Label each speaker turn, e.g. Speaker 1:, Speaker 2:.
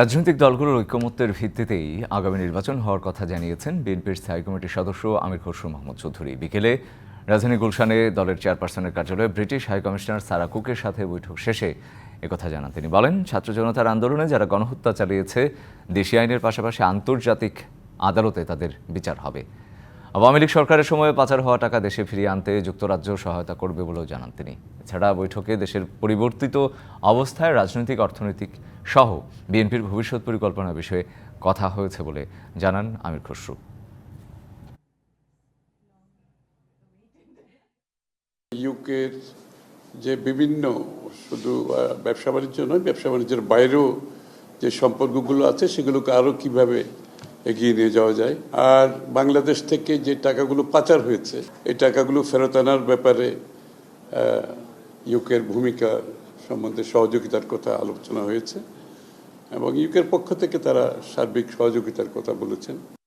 Speaker 1: রাজনৈতিক দলগুলোর ঐক্যমত্যের ভিত্তিতেই আগামী নির্বাচন হওয়ার কথা জানিয়েছেন বিএনপির স্থায়ী কমিটির সদস্য আমির খসরু মোহাম্মদ চৌধুরী বিকেলে রাজধানী গুলশানে দলের চেয়ারপারসনের কার্যালয়ে ব্রিটিশ হাইকমিশনার সারা কুকের সাথে বৈঠক শেষে একথা জানান তিনি বলেন ছাত্র জনতার আন্দোলনে যারা গণহত্যা চালিয়েছে দেশি আইনের পাশাপাশি আন্তর্জাতিক আদালতে তাদের বিচার হবে আওয়ামী লীগ সরকারের সময়ে পাচার হওয়া টাকা দেশে ফিরিয়ে আনতে যুক্তরাজ্য সহায়তা করবে বলেও জানান তিনি এছাড়া বৈঠকে দেশের পরিবর্তিত অবস্থায় রাজনৈতিক অর্থনৈতিক সহ বিএনপির ভবিষ্যৎ পরিকল্পনা বিষয়ে কথা হয়েছে বলে জানান আমির খসরু
Speaker 2: ইউকের যে বিভিন্ন শুধু ব্যবসা বাণিজ্য নয় ব্যবসা বাণিজ্যের বাইরেও যে সম্পর্কগুলো আছে সেগুলোকে আরও কিভাবে এগিয়ে নিয়ে যাওয়া যায় আর বাংলাদেশ থেকে যে টাকাগুলো পাচার হয়েছে এই টাকাগুলো ফেরত আনার ব্যাপারে ইউকের ভূমিকা সম্বন্ধে সহযোগিতার কথা আলোচনা হয়েছে এবং ইউকের পক্ষ থেকে তারা সার্বিক সহযোগিতার কথা বলেছেন